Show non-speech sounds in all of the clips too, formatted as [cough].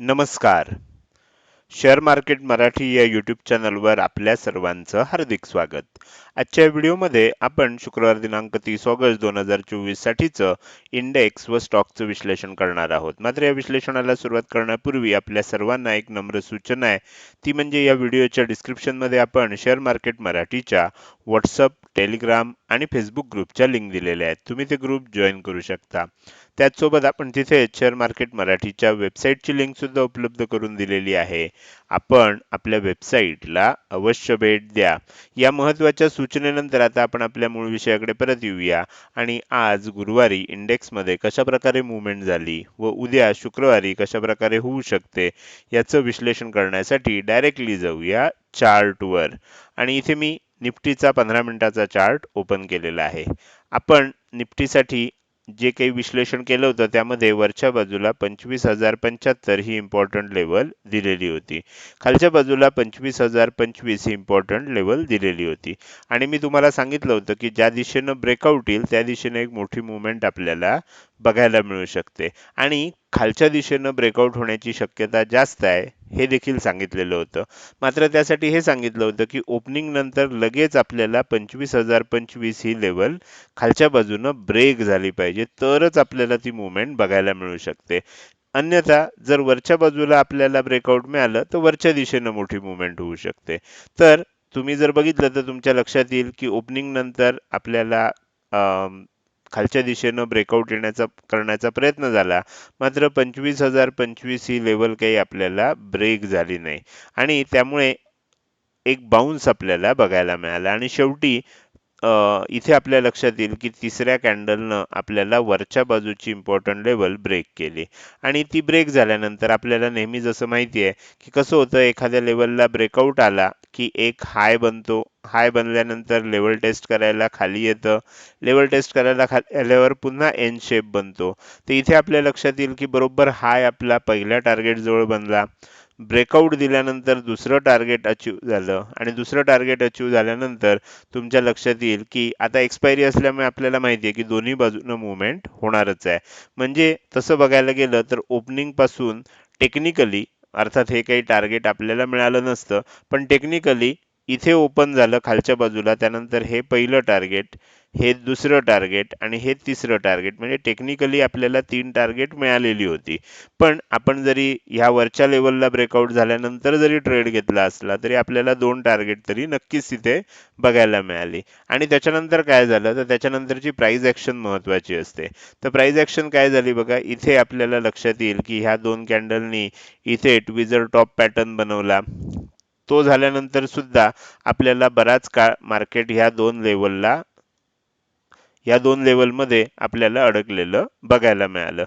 नमस्कार. Share market Marathi या YouTube चॅनलवर आपल्या सर्वांचं हार्दिक स्वागत. आजच्या व्हिडिओमध्ये आपण शुक्रवार दिनांक तीस ऑगस्ट दोन हजार चोवीस साठीचं इंडेक्स व स्टॉकचं विश्लेषण करणार आहोत. मात्र या विश्लेषणाला सुरुवात करण्यापूर्वी आपल्या सर्वांना एक नम्र सूचना आहे. ती म्हणजे या व्हिडिओच्या डिस्क्रिप्शनमध्ये आपण शेअर मार्केट मराठीच्या व्हॉट्सअप टेलिग्राम आणि फेसबुक ग्रुपच्या लिंक दिलेल्या आहेत. तुम्ही ते ग्रुप जॉईन करू शकता. त्याचसोबत आपण तिथे शेअर मार्केट मराठीच्या वेबसाईटची लिंकसुद्धा उपलब्ध करून दिलेली आहे. आपण आपल्या वेबसाईटला अवश्य भेट द्या. या महत्त्वाच्या सूचनेनंतर आता आपण आपल्या मूळ विषयाकडे परत येऊया. आणि आज गुरुवारी इंडेक्समध्ये कशा प्रकारे मुवमेंट झाली व उद्या शुक्रवारी कशा प्रकारे होऊ शकते याचं विश्लेषण करण्यासाठी डायरेक्टली जाऊया चार्टवर आणि इथे मी निफ्टीचा पंधरा मिनिटाचा चार्ट ओपन केलेला आहे. आपण निफ्टीसाठी जे काही विश्लेषण केलं होतं त्यामध्ये वरच्या बाजूला पंचवीस हजार पंच्याहत्तर ही इम्पॉर्टंट लेवल दिलेली होती. खालच्या बाजूला पंचवीस हजार पंचवीस ही इम्पॉर्टंट लेवल दिलेली होती. आणि मी तुम्हाला सांगितलं होतं की ज्या दिशेनं ब्रेकआउट येईल त्या दिशेने एक मोठी मुवमेंट आपल्याला बघायला मिळू शकते. आणि खालच्या दिशेनं ब्रेकआउट होण्याची शक्यता जास्त आहे हे देखील सांगितलेलं होतं. मात्र त्यासाठी हे सांगितलं होतं की ओपनिंग नंतर लगेच आपल्याला पंचवीस हजार पंचवीस ही लेवल खालच्या बाजूनं ब्रेक झाली पाहिजे तरच आपल्याला ती मुवमेंट बघायला मिळू शकते. अन्यथा जर वरच्या बाजूला आपल्याला ब्रेकआउट मिळालं तर वरच्या दिशेनं मोठी मुवमेंट होऊ शकते. तर तुम्ही जर बघितलं तर तुमच्या लक्षात येईल की ओपनिंग नंतर आपल्याला खालच्या दिशेनं ब्रेकआउट येण्याचा करण्याचा प्रयत्न झाला. मात्र पंचवीस हजार पंचवीस ही लेवल काही आपल्याला ब्रेक झाली नाही. आणि त्यामुळे एक बाउन्स आपल्याला बघायला मिळाला. आणि शेवटी इथे आपल्या लक्षात येईल की तिसऱ्या कॅन्डलनं आपल्याला वरच्या बाजूची इम्पॉर्टंट लेवल ब्रेक केली. आणि ती ब्रेक झाल्यानंतर आपल्याला नेहमी जसं माहिती आहे की कसं होतं एखाद्या लेवलला ब्रेकआउट आला की एक हाय बनतो. हाय बनल्यानंतर लेवल टेस्ट करायला खाली येतं. लेवल टेस्ट करायला खाली आल्यावर पुन्हा एन शेप बनतो. तर इथे आपल्या लक्षात येईल की बरोबर हाय आपला पहिल्या टार्गेट जवळ बनला. ब्रेकआउट दिल्यानंतर दुसरं टार्गेट अचीव झालं. आणि दुसरं टार्गेट अचीव झाल्यानंतर तुमच्या लक्षात येईल की आता एक्सपायरी असल्यामुळे आपल्याला माहिती आहे की दोन्ही बाजूनं मुवमेंट होणारच आहे. म्हणजे तसं बघायला गेलं तर ओपनिंगपासून टेक्निकली अर्थात हे काही टार्गेट आपल्याला मिळालं नसतं. पण टेक्निकली इथे ओपन झालं खालच्या बाजूला त्यानंतर हे पहिलं टार्गेट हे दुसरं टार्गेट आणि हे तिसरं टार्गेट म्हणजे टेक्निकली आपल्याला तीन टार्गेट मिळालेली होती. पण आपण जरी ह्या वरच्या लेवलला ब्रेकआउट झाल्यानंतर जरी ट्रेड घेतला असला तरी आपल्याला दोन टार्गेट तरी नक्कीच तिथे बघायला मिळाली. आणि त्याच्यानंतर काय झालं? तर त्याच्यानंतरची प्राईज ॲक्शन महत्त्वाची असते. तर प्राईज ॲक्शन काय झाली बघा? इथे आपल्याला लक्षात येईल की ह्या दोन कॅन्डलनी इथे ट्विझर टॉप पॅटर्न बनवला. तो झाल्यानंतर सुद्धा आपल्याला बराच काळ मार्केट ह्या दोन लेवलला या दोन लेवलमध्ये आपल्याला अडकलेलं बघायला मिळालं.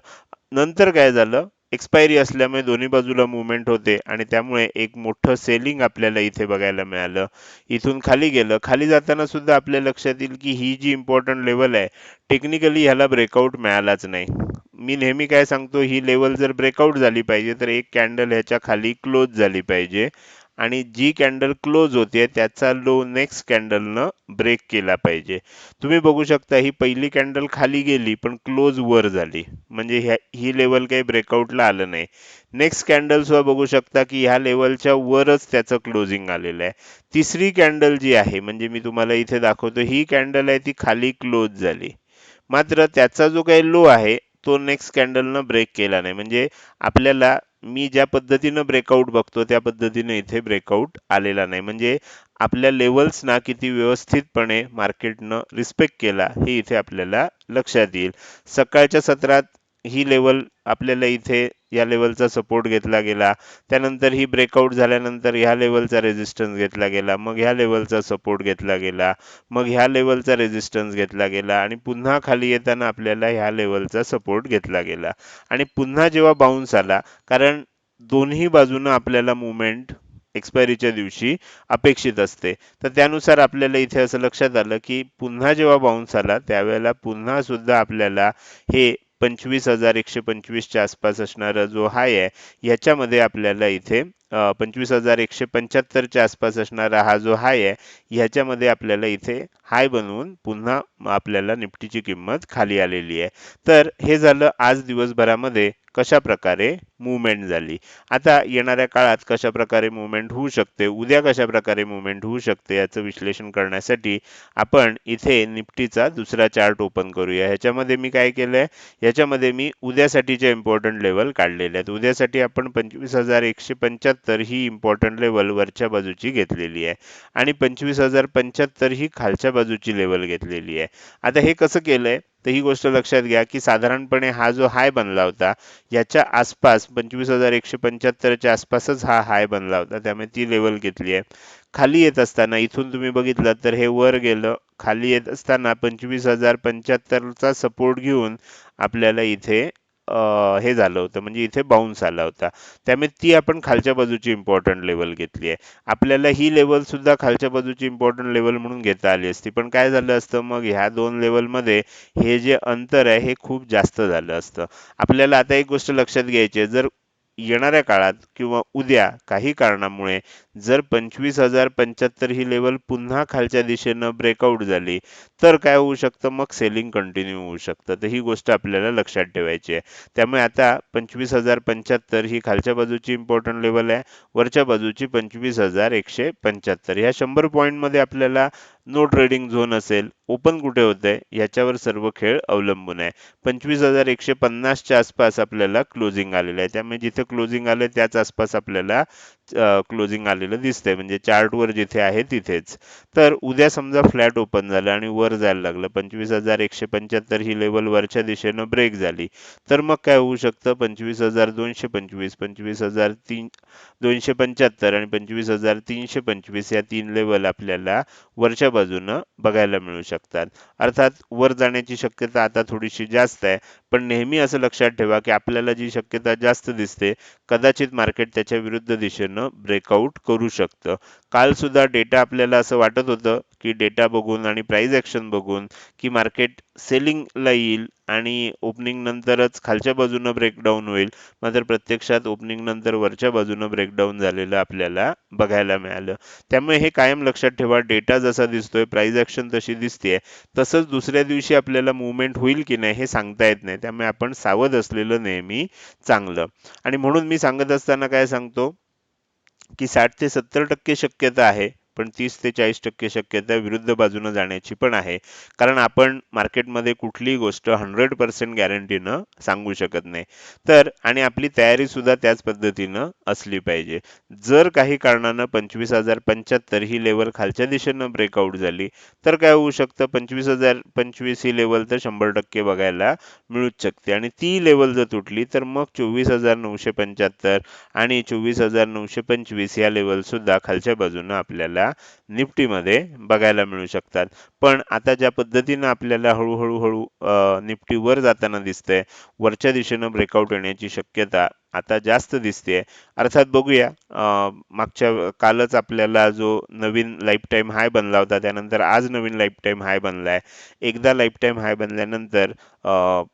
नंतर काय झालं? एक्सपायरी असल्यामुळे दोन्ही बाजूला मुवमेंट होते आणि त्यामुळे एक मोठं सेलिंग आपल्याला इथे बघायला मिळालं. इथून खाली गेलं. खाली जाताना सुद्धा आपल्या लक्षात येईल की ही जी इम्पॉर्टंट लेवल आहे टेक्निकली ह्याला ब्रेकआउट मिळालाच नाही. मी नेहमी काय सांगतो ही लेवल जर ब्रेकआउट झाली पाहिजे तर एक कॅन्डल ह्याच्या खाली क्लोज झाली पाहिजे. आणि जी कॅन्डल क्लोज होते त्याचा लो नेक्स्ट कॅन्डलनं ब्रेक केला पाहिजे. तुम्ही बघू शकता ही पहिली कॅन्डल खाली गेली पण क्लोज वर झाली. म्हणजे ह्या ही लेवल काही ब्रेकआउटला आलं नाही. नेक्स्ट कॅन्डल सुद्धा बघू शकता की ह्या लेवलच्या वरच त्याचं क्लोजिंग आलेलं आहे. तिसरी कॅन्डल जी आहे म्हणजे मी तुम्हाला इथे दाखवतो ही कॅन्डल आहे ती खाली क्लोज झाली. मात्र त्याचा जो काही लो आहे तो नेक्स्ट कॅन्डलनं ब्रेक केला नाही. म्हणजे आपल्याला मी ज्या पद्धतीनं ब्रेकआउट बघतो त्या पद्धतीने इथे ब्रेकआउट आलेला नाही. म्हणजे आपल्या लेवल्सना किती व्यवस्थितपणे मार्केटनं रिस्पेक्ट केला हे इथे आपल्याला लक्षात येईल. सकाळच्या सत्रात ही लेवल आपल्याला इथे या लेवलचा सपोर्ट घेतला गेला. त्यानंतर ही ब्रेकआउट झाल्यानंतर ह्या लेवलचा रेझिस्टन्स घेतला गेला. मग ह्या लेवलचा सपोर्ट घेतला गेला. मग ह्या लेवलचा रेझिस्टन्स घेतला गेला. आणि पुन्हा खाली येताना आपल्याला ह्या लेवलचा सपोर्ट घेतला गेला. आणि पुन्हा जेव्हा बाउन्स आला कारण दोन्ही बाजूनं आपल्याला मुवमेंट एक्सपायरीच्या दिवशी अपेक्षित असते. तर त्यानुसार आपल्याला इथे असं लक्षात आलं की पुन्हा जेव्हा बाउन्स आला त्यावेळेला पुन्हा सुद्धा आपल्याला हे पंचवीस हजार एकशे पंचवीसच्या आसपास असणारा जो हाय आहे ह्याच्यामध्ये आपल्याला इथे पंचवीस हजार एकशे पंच्याहत्तरच्या आसपास असणारा हा जो हाय आहे ह्याच्यामध्ये आपल्याला इथे हाय बनवून पुन्हा आपल्याला निफ्टीची किंमत खाली आलेली आहे. तर हे झालं आज दिवसभरामध्ये. कशा प्रकारे मुवमेंट झाली? आता येणाऱ्या काळात कशा प्रकारे मुवमेंट होऊ शकते? उद्या कशा प्रकारे मुवमेंट होऊ शकते? याचं विश्लेषण करण्यासाठी आपण इथे निफ्टीचा दुसरा चार्ट ओपन करूया. ह्याच्यामध्ये मी काय केलं आहे याच्यामध्ये मी उद्यासाठीचे इम्पॉर्टंट लेवल काढलेले आहेत. उद्यासाठी आपण पंचवीस हजार एकशे पंच्याहत्तर ही इम्पॉर्टंट लेवल वरच्या बाजूची घेतलेली आहे. आणि पंचवीस हजार पंच्याहत्तर ही खालच्या बाजूची लेवल घेतलेली आहे. आता हे कसं केलं आहे तर ही गोष्ट लक्षात घ्या की साधारणपणे हा जो हाय बनला होता याच्या आसपास पंचवीस हजार एकशे पंच्याहत्तरच्या आसपासच हा हाय बनला होता. त्यामुळे ती लेवल घेतली आहे. खाली येत असताना इथून तुम्ही बघितलं तर हे वर गेलं. खाली येत असताना पंचवीस हजार पंच्याहत्तरचा सपोर्ट घेऊन आपल्याला इथे हे झालं होतं म्हणजे इथे बाउन्स आला होता. त्यामुळे ती आपण खालच्या बाजूची इम्पॉर्टंट लेवल घेतली आहे. आपल्याला ही लेवल सुद्धा खालच्या बाजूची इम्पॉर्टंट लेवल म्हणून घेता आली असती. पण काय झालं असतं मग ह्या दोन लेवलमध्ये हे जे अंतर आहे हे खूप जास्त झालं असतं. आपल्याला आता एक गोष्ट लक्षात घ्यायची आहे. जर येणाऱ्या काळात किंवा उद्या काही कारणामुळे जर पंचवीस हजार पंच्याहत्तर ही लेवल पुन्हा खालच्या दिशेनं ब्रेकआउट झाली तर काय होऊ शकतं? मग सेलिंग कंटिन्यू होऊ शकतं. तर ही गोष्ट आपल्याला लक्षात ठेवायची आहे. त्यामुळे आता पंचवीस हजार पंच्याहत्तर ही खालच्या बाजूची इम्पॉर्टंट लेवल आहे. वरच्या बाजूची पंचवीस हजार एकशे पंच्याहत्तर. ह्या शंभर पॉईंटमध्ये आपल्याला नो ट्रेडिंग झोन असेल ओपन कुठे होतंय याच्यावर सर्व खेळ अवलंबून आहे. पंचवीस हजार एकशे पन्नासच्या आसपास आपल्याला क्लोजिंग आलेलं आहे. त्यामुळे जिथे क्लोजिंग आलं त्याच आसपास आपल्याला क्लोजिंग आलेलं दिसतंय. म्हणजे चार्टवर जिथे आहे तिथेच. तर उद्या समजा फ्लॅट ओपन झालं आणि वर जायला लागलं पंचवीस हजार एकशे पंच्याहत्तर ही लेवल वरच्या दिशेनं ब्रेक झाली. तर मग काय होऊ शकतं? पंचवीस हजार दोनशे पंचवीस पंचवीस हजार तीन दोनशे पंच्याहत्तर आणि पंचवीस हजार तीनशे पंचवीस या तीन लेवल आपल्याला वरच्या बाजूनं बघायला मिळू शकतात. अर्थात वर जाण्याची शक्यता आता थोडीशी जास्त आहे. पण नेहमी असं लक्षात ठेवा की आपल्याला जी शक्यता जास्त दिसते कदाचित मार्केट त्याच्या विरुद्ध दिशेनं ब्रेकआउट करू शकतं. काल सुद्धा डेटा आपल्याला असं वाटत होतं की डेटा बघून आणि प्राईज ॲक्शन बघून की मार्केट सेलिंगला येईल आणि ओपनिंग नंतरच खालच्या बाजूनं ब्रेकडाऊन होईल. मात्र प्रत्यक्षात ओपनिंग नंतर वरच्या बाजूनं ब्रेकडाऊन झालेलं आपल्याला बघायला मिळालं. त्यामुळे हे कायम लक्षात ठेवा डेटा जसा दिसतोय प्राईज ॲक्शन तशी दिसतेय. तसंच दुसऱ्या दिवशी आपल्याला मुवमेंट होईल की नाही हे सांगता येत नाही. त्यामुळे आपण सावध असलेलं नेहमी चांगलं. आणि म्हणून मी सांगत असताना काय सांगतो की साठ ते सत्तर टक्के शक्यता आहे. पण तीस ते चाळीस टक्के शक्यता विरुद्ध बाजूनं जाण्याची पण आहे. कारण आपण मार्केटमध्ये कुठलीही गोष्ट हंड्रेड पर्सेंट गॅरंटीनं सांगू शकत नाही. तर आणि आपली तयारी सुद्धा त्याच पद्धतीनं असली पाहिजे. जर काही कारणानं पंचवीस हजार पंच्याहत्तर ही लेवल खालच्या दिशेनं ब्रेकआउट झाली तर काय होऊ शकतं? पंचवीस हजार पंचवीस ही लेवल तर शंभर टक्के बघायला मिळूच शकते. आणि ती लेवल जर तुटली तर मग चोवीस हजार नऊशे पंच्याहत्तर आणि चोवीस हजार नऊशे पंचवीस या लेवल सुद्धा खालच्या बाजूनं आपल्याला निफ्टीमध्ये बघायला मिळू शकतात. पण आता ज्या पद्धतीनं आपल्याला हळूहळू हळू निफ्टीवर निफ्टी वर जाताना दिसतंय वरच्या दिशेनं ब्रेकआउट येण्याची शक्यता आता जास्त दिसते अर्थात बघूया मागच्या कालच आपल्याला जो नवीन लाईफ टाईम हाय बनला होता त्यानंतर आज नवीन लाईफ टाईम हाय बनला आहे एकदा लाईफ टाईम हाय बनल्यानंतर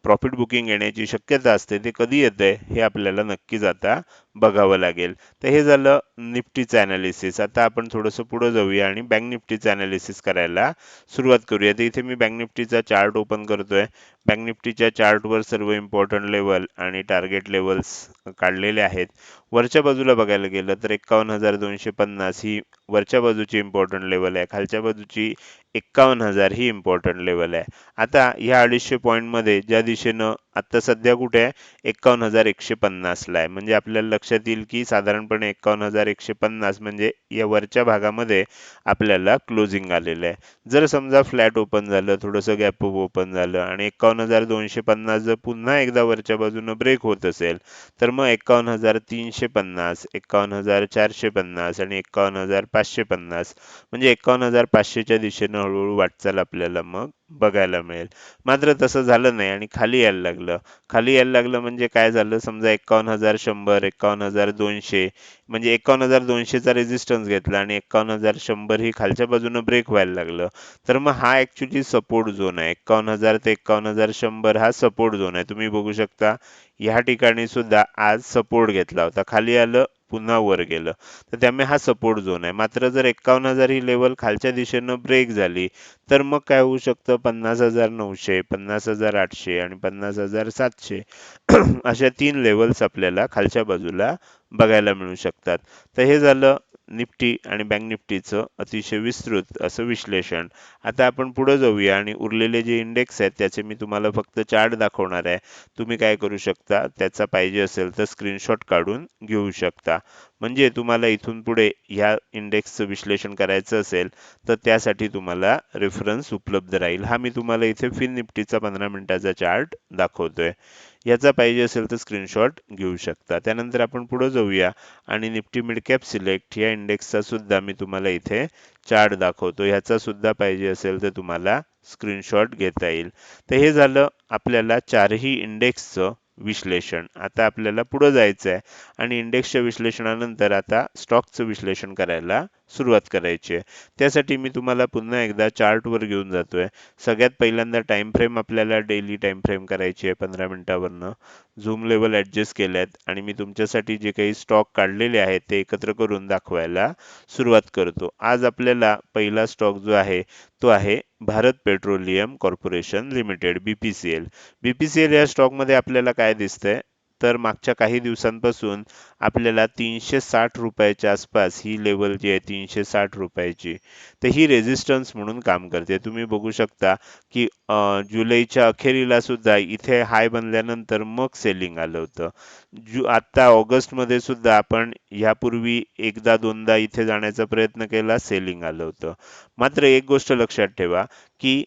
प्रॉफिट बुकिंग येण्याची शक्यता असते ते कधी येते हे आपल्याला नक्कीच आता बघावं लागेल. तर हे झालं निफ्टीचं ॲनालिसिस आता आपण थोडंसं पुढं जाऊया आणि बँक निफ्टीचं ॲनालिसिस करायला सुरुवात करूया. तर इथे मी बँक निफ्टीचा चार्ट ओपन करतोय. बँक निफ्टीच्या चार्टवर सर्व इम्पॉर्टंट लेवल आणि टार्गेट लेवल्स काढलेले आहेत. वरच्या बाजूला बघायला गेलं तर एकावन्न हजार दोनशे पन्नास ही वरच्या बाजूची इम्पॉर्टंट लेवल आहे. खालच्या बाजूची एक्कावन्न हजार ही इम्पॉर्टंट लेवल आहे. आता ह्या अडीचशे पॉईंटमध्ये ज्या दिशेनं आता सध्या कुठे आहे? एक्कावन्न हजार एकशे पन्नासला आहे. म्हणजे आपल्याला लक्षात येईल की साधारणपणे एक्कावन्न हजार एकशे पन्नास म्हणजे या वरच्या भागामध्ये आपल्याला क्लोजिंग आलेलं आहे. जर समजा फ्लॅट ओपन झालं थोडंसं गॅप ओपन झालं आणि एकावन्न हजार दोनशे पन्नास जर पुन्हा एकदा वरच्या बाजूनं ब्रेक होत असेल तर मग एकावन्न हजार तीनशे पन्नास एक्कावन्न हजार चारशे पन्नास आणि एकावन्न हजार पाचशे पन्नास. म्हणजे एकावन्न हजार पाचशेच्या दिशेनं हळूहळू वाटचाल आपल्याला मग बघायला मिळेल. मात्र तसं झालं नाही आणि खाली यायला लागलं. खाली यायला लागलं म्हणजे काय झालं? समजा एकावन्न हजार शंभर एकावन्न हजार दोनशे म्हणजे एकावन्न हजार दोनशेचा रेजिस्टन्स घेतला आणि एकावन्न हजार शंभर ही खालच्या बाजूनं ब्रेक व्हायला लागलं. तर मग हा ॲक्च्युली सपोर्ट झोन आहे. एकावन्न हजार ते एकावन्न हजार शंभर हा सपोर्ट झोन आहे. तुम्ही बघू शकता ह्या ठिकाणी सुद्धा आज सपोर्ट घेतला होता. खाली आलं पुन्हा वर गेलं. तर त्यामुळे हा सपोर्ट झोन आहे. मात्र जर एक्कावन्न हजार ही लेवल खालच्या दिशेनं ब्रेक झाली तर मग काय होऊ शकतं? पन्नास हजार नऊशे पन्नास हजार आठशे आणि पन्नास हजार सातशे [clears throat] अशा तीन लेवल्स आपल्याला खालच्या बाजूला बघायला मिळू शकतात. तर हे झालं निफ्टी आणि बँक निफ्टीचं अतिशय विस्तृत असं विश्लेषण. आता आपण पुढे जाऊया आणि उरलेले जे इंडेक्स आहेत त्याचे मी तुम्हाला फक्त चार्ट दाखवणार आहे. तुम्ही काय करू शकता? त्याचा पाहिजे असेल तर स्क्रीनशॉट काढून घेऊ शकता. म्हणजे तुम्हाला इथून पुढे ह्या इंडेक्सचं विश्लेषण करायचं असेल तर त्यासाठी तुम्हाला रेफरन्स उपलब्ध राहील. हा मी तुम्हाला इथे फिन निफ्टीचा पंधरा मिनिटाचा चार्ट दाखवतोय. याचा पाहिजे असेल तर स्क्रीनशॉट घेऊ शकता. त्यानंतर आपण पुढे जाऊया आणि निफ्टी मिड कॅप सिलेक्ट या इंडेक्सचा सुद्धा मी तुम्हाला इथे चार्ट दाखवतो. ह्याचा सुद्धा पाहिजे असेल तर तुम्हाला स्क्रीनशॉट घेता येईल. तर हे झालं आपल्याला चारही इंडेक्सचं विश्लेषण. आता आपल्याला पुढे जायचं आहे आणि इंडेक्सच्या विश्लेषणानंतर आता स्टॉकचं विश्लेषण करायला सुरुवात करायची आहे. त्यासाठी मी तुम्हाला पुन्हा एकदा चार्टवर घेऊन जातोय. सगळ्यात पहिल्यांदा टाईम फ्रेम आपल्याला डेली टाईम फ्रेम करायची आहे पंधरा मिनटावरनं. झूम लेवल ॲडजस्ट आहेत आणि मी तुमच्यासाठी जे काही स्टॉक काढलेले आहेत ते एकत्र करून दाखवायला सुरुवात करतो. आज आपल्याला पहिला स्टॉक जो आहे तो आहे Bharat petroleum corporation limited BPCL BPCL या स्टॉकमध्ये आपल्याला काय दिसतंय? तर मागच्या काही दिवसांपासून आपल्याला तीनशे साठ रुपयाच्या आसपास ही लेवल जी आहे तीनशे साठ रुपयाची तर ही रेझिस्टन्स म्हणून काम करते. तुम्ही बघू शकता की जुलैच्या अखेरीला सुद्धा इथे हाय बनल्यानंतर मग सेलिंग आलं होतं. जु आता ऑगस्टमध्ये सुद्धा आपण ह्यापूर्वी एकदा दोनदा इथे जाण्याचा प्रयत्न केला सेलिंग आलं होतं. मात्र एक गोष्ट लक्षात ठेवा की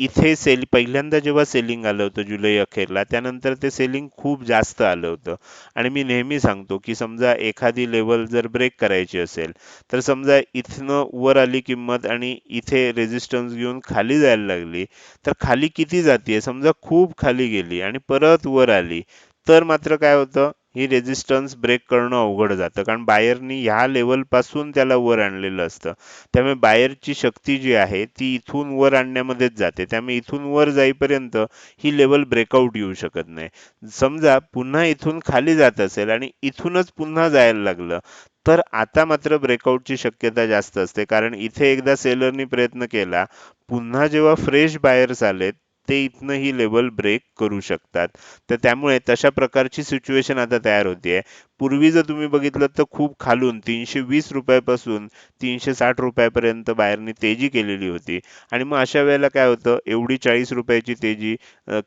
इथे सेल पहिल्यांदा जेव्हा सेलिंग आलं होतं जुलै अखेरला त्यानंतर ते सेलिंग खूप जास्त आलं होतं. आणि मी नेहमी सांगतो की समजा एखादी लेवल जर ब्रेक करायची असेल तर समजा इथनं वर आली किंमत आणि इथे रेजिस्टन्स घेऊन खाली जायला लागली तर खाली किती जाते समजा खूप खाली गेली आणि परत वर आली तर मात्र काय होतं? ही रेजिस्टन्स ब्रेक करणं अवघड जातं. कारण बायरनी ह्या लेवलपासून त्याला वर आणलेलं असतं. त्यामुळे बायरची शक्ती जी आहे ती इथून वर आणण्यामध्येच जाते. त्यामुळे इथून वर जाईपर्यंत ही लेवल ब्रेकआउट येऊ शकत नाही. समजा पुन्हा इथून खाली जात असेल आणि इथूनच पुन्हा जायला लागलं तर आता मात्र ब्रेकआउटची शक्यता जास्त असते. कारण इथे एकदा सेलरनी प्रयत्न केला पुन्हा जेव्हा फ्रेश बायर्स आलेत ते इथनं ही लेवल ब्रेक करू शकतात. तर त्यामुळे तशा प्रकारची सिच्युएशन आता तयार होतीये. पूर्वी जर तुम्ही बघितलं तर खूप खालून तीनशे वीस रुपयापासून तीनशे साठ रुपयापर्यंत बाहेरनी तेजी केलेली होती. आणि मग अशा वेळेला काय होतं? एवढी चाळीस रुपयाची तेजी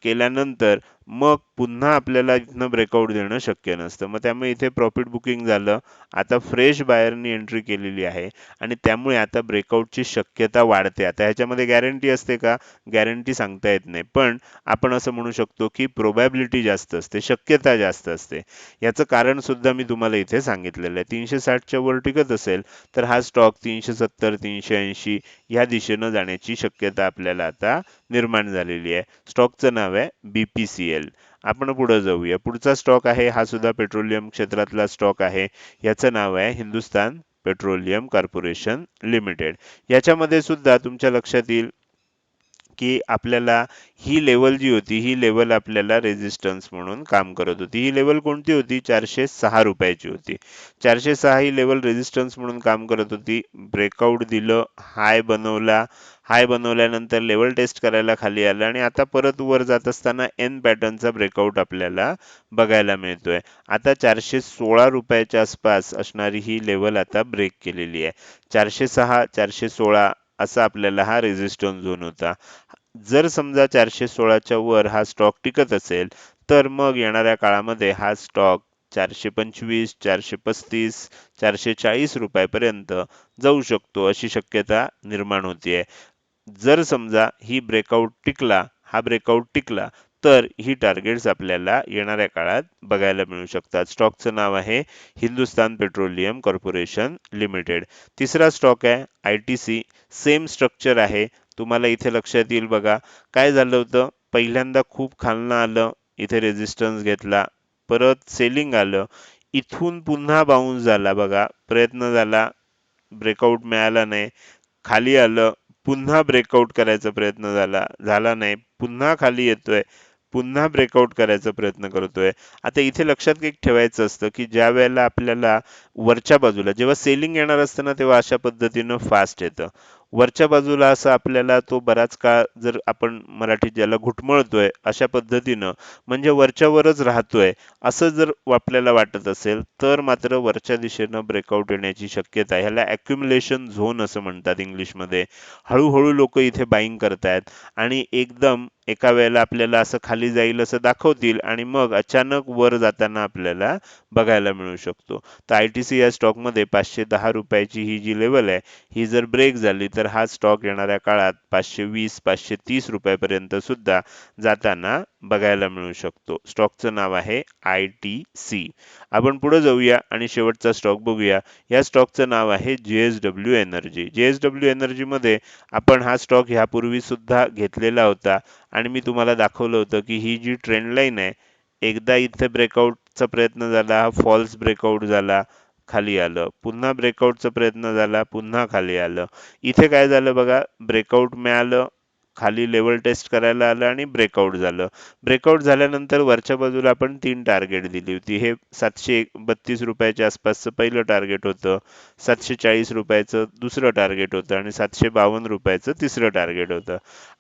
केल्यानंतर मग पुन्हा आपल्याला इथनं ब्रेकआउट देणं शक्य नसतं. मग त्यामुळे इथे प्रॉफिट बुकिंग झालं. आता फ्रेश बायरनी एंट्री केलेली आहे. आणि त्यामुळे आता ब्रेकआउटची शक्यता वाढते. आता ह्याच्यामध्ये गॅरंटी असते का? गॅरंटी सांगता येत नाही. पण आपण असं म्हणू शकतो की प्रोबॅबिलिटी जास्त असते शक्यता जास्त असते. याचं कारण सुद्धा मी तुम्हाला इथे सांगितलेलं आहे. तीनशे साठच्या वर टिकत असेल तर हा स्टॉक तीनशे सत्तर तीनशे ऐंशी ह्या दिशेनं जाण्याची शक्यता आपल्याला आता निर्माण झालेली आहे. स्टॉकचं नाव आहे बी पी सी ए मिळेल आपण पुढे जाऊया. पुढचा स्टॉक आहे हा सुद्धा पेट्रोलियम क्षेत्रातला स्टॉक आहे. याचं नाव आहे हिंदुस्तान पेट्रोलियम कॉर्पोरेशन लिमिटेड याच्यामध्ये सुद्धा तुमच्या लक्षात येईल की आपल्याला ही लेवल जी होती ही लेवल आपल्याला रेजिस्टन्स म्हणून काम करत होती. ही लेवल कोणती होती? चारशे सहा रुपयाची होती. चारशे सहा ही लेवल रेजिस्टन्स म्हणून काम करत होती. ब्रेकआउट दिलं हाय बनवला. हाय बनवल्यानंतर लेवल टेस्ट करायला खाली आलं आणि आता परत वर जात असताना एन पॅटर्नचा ब्रेकआउट आपल्याला बघायला मिळतोय. आता चारशे सोळा रुपयाच्या आसपास असणारी ही लेवल आता ब्रेक केलेली आहे. चारशे सहा चारशे सोळा असा आपल्याला हा रेजिस्टन्स झोन होता. जर समजा चारशे सोळाच्या वर हा स्टॉक टिकत असेल तर मग येणाऱ्या काळामध्ये हा स्टॉक चारशे पंचवीस चारशे पस्तीस चारशे चाळीस रुपयापर्यंत जाऊ शकतो अशी शक्यता निर्माण होते जर समजा ही ब्रेकआउट टिकला हा ब्रेकआउट टिकला तर ही टार्गेट्स आपल्याला येणाऱ्या काळात बघायला मिळू शकतात. स्टॉकचं नाव आहे हिंदुस्तान पेट्रोलियम कॉर्पोरेशन लिमिटेड. तिसरा स्टॉक आहे I T C same structure आहे. तुम्हाला इथे लक्षात येईल बघा. काय झालं होतं? पहिल्यांदा खूप खालनं आलं इथे रेजिस्टन्स घेतला परत सेलिंग आलं. इथून पुन्हा बाउन्स झाला बघा. प्रयत्न झाला ब्रेकआउट मिळाला नाही. खाली आलं पुन्हा ब्रेकआउट करायचा प्रयत्न झाला झाला नाही. पुन्हा खाली येतोय. पुन्हा ब्रेकआउट करायचा प्रयत्न करतोय. आता इथे लक्षात एक ठेवायचं असतं की ज्या वेळेला आपल्याला वरच्या बाजूला जेव्हा सेलिंग येणार असतं ना तेव्हा अशा पद्धतीनं फास्ट येतं. वरच्या बाजूला असं आपल्याला तो बराच काळ जर आपण मराठीत ज्याला घुटमळतोय अशा पद्धतीनं म्हणजे वरच्यावरच राहतोय असं जर आपल्याला वाटत असेल तर मात्र वरच्या दिशेनं ब्रेकआउट येण्याची शक्यता आहे. ह्याला अक्युमुलेशन झोन असं म्हणतात इंग्लिशमध्ये. हळूहळू लोक इथे बाईंग करतायत आणि एकदम एका वेळेला आपल्याला असं खाली जाईल असं दाखवतील आणि मग अचानक वर जाताना आपल्याला बघायला मिळू शकतो. तर आय टी सी या स्टॉकमध्ये पाचशे दहा रुपयाची ही जी लेवल आहे ही जर ब्रेक झाली तर हा स्टॉक येणाऱ्या काळात पाचशे वीस पाचशे तीस रुपयापर्यंत सुद्धा जाताना बघायला मिळू शकतो. स्टॉकचं नाव आहे आय टी सी आपण पुढे जाऊया आणि शेवटचा स्टॉक बघूया. या स्टॉकचं नाव आहे J S W energy JSW energy मध्ये आपण हा स्टॉक ह्यापूर्वी सुद्धा घेतलेला होता. आणि मी तुम्हाला दाखवलं होतं की ही जी ट्रेंड लाईन आहे एकदा इथे ब्रेकआउटचा प्रयत्न झाला फॉल्स ब्रेकआउट झाला खाली आलं. पुन्हा ब्रेकआउटचा प्रयत्न झाला पुन्हा खाली आलं. इथे काय झालं बघा ब्रेकआउट मिळालं खाली लेवल टेस्ट करायला आलं आणि ब्रेकआउट झालं. ब्रेकआउट झाल्यानंतर वरच्या बाजूला आपण तीन टार्गेट दिली होती. हे सातशे बत्तीस रुपयाच्या आसपासचं पहिलं टार्गेट होतं सातशे चाळीस रुपयाचं दुसरं टार्गेट होतं आणि सातशे बावन्न रुपयाचं तिसरं टार्गेट होतं.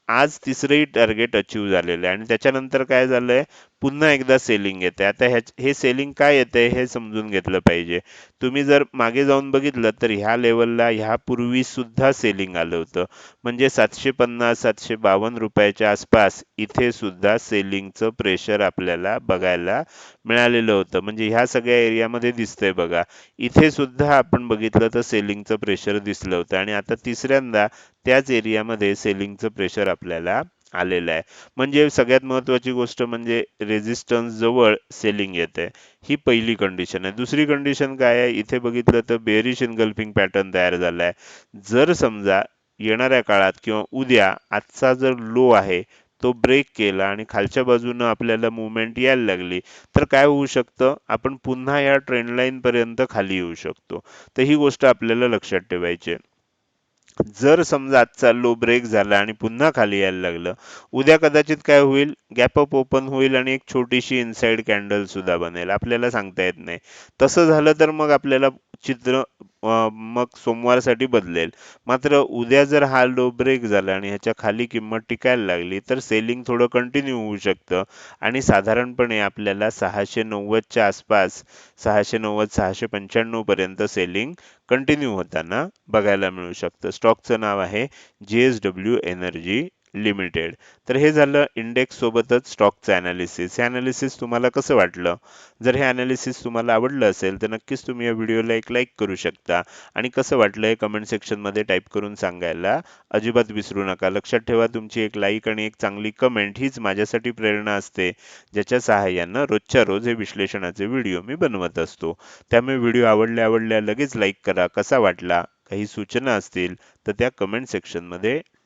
आज तिसरंही टार्गेट अचीव झालेलं आहे आणि त्याच्यानंतर काय झालंय पुन्हा एकदा सेलिंग येते. आता ह्या हे सेलिंग काय येते हे समजून घेतलं पाहिजे. तुम्ही जर मागे जाऊन बघितलं तर ह्या लेवलला ह्यापूर्वी सुद्धा सेलिंग आलं होतं. म्हणजे सातशे पन्नास सातशे बावन्न रुपयाच्या आसपास इथे सुद्धा सेलिंगचं प्रेशर आपल्याला बघायला मिळालेलं होतं. म्हणजे ह्या सगळ्या एरियामध्ये दिसतंय बघा. इथे सुद्धा आपण बघितलं तर सेलिंगचं प्रेशर दिसलं होतं. आणि आता तिसऱ्यांदा त्याच एरियामध्ये सेलिंगचं प्रेशर आपल्याला आलेलं आहे. म्हणजे सगळ्यात महत्वाची गोष्ट म्हणजे रेझिस्टन्स जवळ सेलिंग येते. ही पहिली कंडिशन आहे. दुसरी कंडिशन काय आहे? इथे बघितलं तर बेरिश इनगल्फिंग पॅटर्न तयार झालाय जर समजा येणाऱ्या काळात किंवा उद्या आजचा जर लो आहे तो ब्रेक केला आणि खालच्या बाजूनं आपल्याला मुवमेंट यायला लागली तर काय होऊ शकतं? आपण पुन्हा या ट्रेंड लाईन पर्यंत खाली येऊ शकतो. तर ही गोष्ट आपल्याला लक्षात ठेवायची आहे. जर समजा आजचा लो ब्रेक झाला आणि पुन्हा खाली यायला लागलं उद्या कदाचित काय होईल? गॅप अप ओपन होईल आणि एक छोटीशी इनसाइड कॅन्डल सुद्धा बनेल. आपल्याला सांगता येत नाही. तसं झालं तर मग आपल्याला चित्र मग सोमवारसाठी बदलेल. मात्र उद्या जर हा लो ब्रेक झाला आणि ह्याच्या खाली किंमत टिकायला लागली तर सेलिंग थोडं कंटिन्यू होऊ शकतं. आणि साधारणपणे आपल्याला सहाशे नव्वदच्या आसपास सहाशे नव्वद सहाशे पंच्याण्णव पर्यंत सेलिंग कंटिन्यू होताना बघायला मिळू शकतं. स्टॉकचं नाव आहे J S W energy limited तर हे झालं इंडेक्स सोबतच स्टॉकचं ॲनालिसिस हे ॲनालिसिस तुम्हाला कसं वाटलं? जर हे ॲनालिसिस तुम्हाला आवडलं असेल तर नक्कीच तुम्ही या व्हिडिओला एक लाईक करू शकता. आणि कसं वाटलं हे कमेंट सेक्शनमध्ये टाईप करून सांगायला अजिबात विसरू नका. लक्षात ठेवा तुमची एक लाईक आणि एक चांगली कमेंट हीच माझ्यासाठी प्रेरणा असते ज्याच्या सहाय्यानं रोजच्या रोज हे विश्लेषणाचे व्हिडिओ मी बनवत असतो. त्यामुळे व्हिडिओ आवडल्या आवडल्या लगेच लाईक करा. कसा वाटला? काही सूचना असतील तर त्या कमेंट सेक्शनमध्ये